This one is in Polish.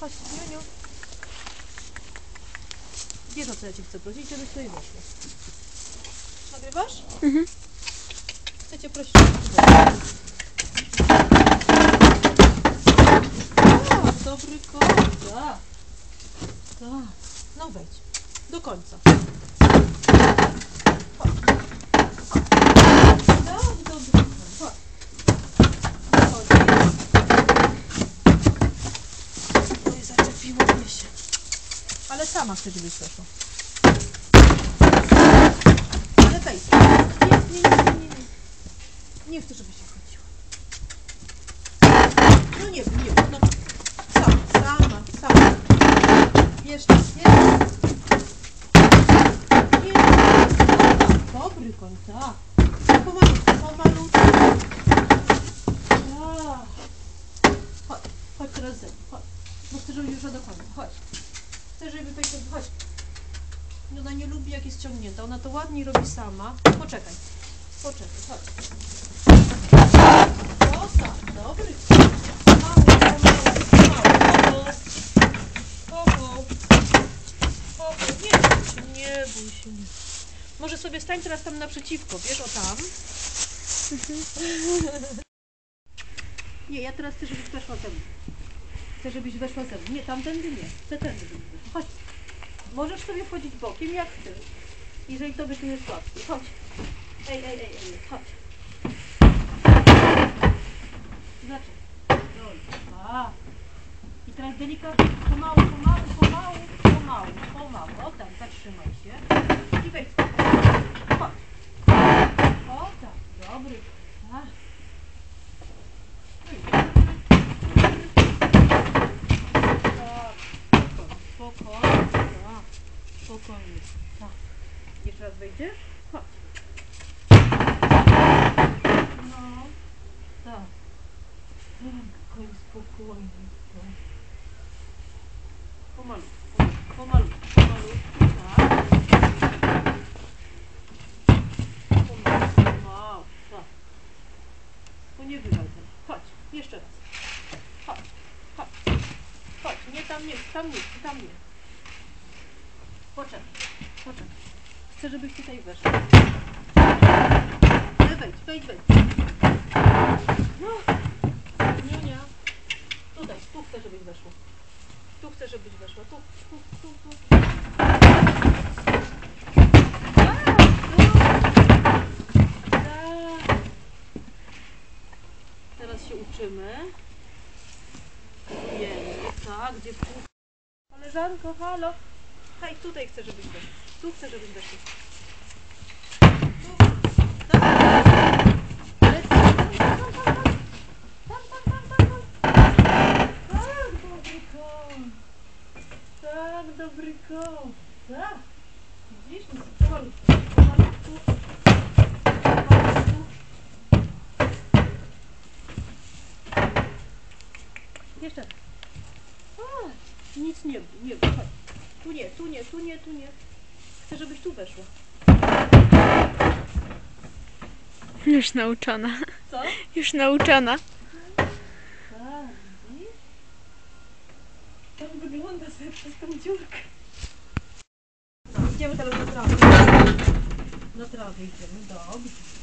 Chodź, Juniu. Wiesz o co ja cię chcę prosić, żebyś tutaj weszła. Nagrywasz? Mhm. Chcę cię prosić, żebyś tu weszła. Dobry. Tak. Tak. No wejdź. Do końca. Chodź. Tak, dobry kot. Chodź. Chodź. Oj, zaczepiło mnie się. Ale sama żebyś weszła. Ale wejdź. Nie, nie, nie, nie, nie. Nie chcę, żebyś się chodziła. No nie, nie, no. Sama, sama, sama. Jeszcze, jeszcze. Nie, no, dobry koń, tak. Pomalutku, pomalutku. Tak. Chodź, chodź teraz ze mną, chodź. Bo chcę, żebyś już do końca, chodź. Chcę, żeby wejść, chodź. No Ona nie lubi jak jest ciągnięta, ona to ładnie robi sama. Poczekaj, poczekaj, chodź. O tak, dobry. Pomału, pomału, pomału. Popo. Popo, nie bój się, nie bój się. Może sobie stań teraz tam naprzeciwko, wiesz, o tam. Nie, ja teraz chcę, żebyś weszła mną. Chcę, żebyś weszła ze mną. Nie, tamtędy nie. Chcę tędy. Chodź. Możesz sobie wchodzić bokiem, jak chcesz. Jeżeli tobie tu jest łatwiej. Chodź. Ej, ej, ej, ej, chodź. Znaczy. Dobra. I teraz delikatnie, pomału, pomału, pomału, pomału, pomału. O tak, zatrzymaj się. I wejdź. Chodź. O tak, dobry. Tak, spokojnie, tak, Jeszcze raz wejdziesz? Chodź. No, tak. Tak, koń spokojnie, tak. Pomalutku, pomalutku, pomalutku, tak. Pomalutku, pomału, tak. Tu nie bywaj tam. Chodź, jeszcze raz. Chodź, chodź. Chodź, nie tam nie, tam nie, tam nie. Poczekaj, poczekaj. Chcę, żebyś tutaj weszła. Wejdź, wejdź, wejdź. No, nie. Tutaj, tu chcę, żebyś weszła. Tu chcę, żebyś weszła. Tu, tu, tu, tu. Tak. Teraz się uczymy. Wiemy, tak, gdzie tu. Koleżanko, halo. Hej, tutaj chcę, żebyś weszła. Tu chcę, żebyś weszła. Tu. Ale tam. Tak, dobry koń. Tak, dobry koń. Tak. Widzisz? Pomalutku. Pomalutku. Jeszcze raz. A, nic nie nie. Chodź. Tu nie, tu nie, tu nie, tu nie. Chcę, żebyś tu weszła. Już nauczona. Co? Już nauczona. Tak, widzisz? Tak wygląda sobie przez tą dziurkę. No, idziemy teraz na trawę. Na trawę idziemy, dobrze.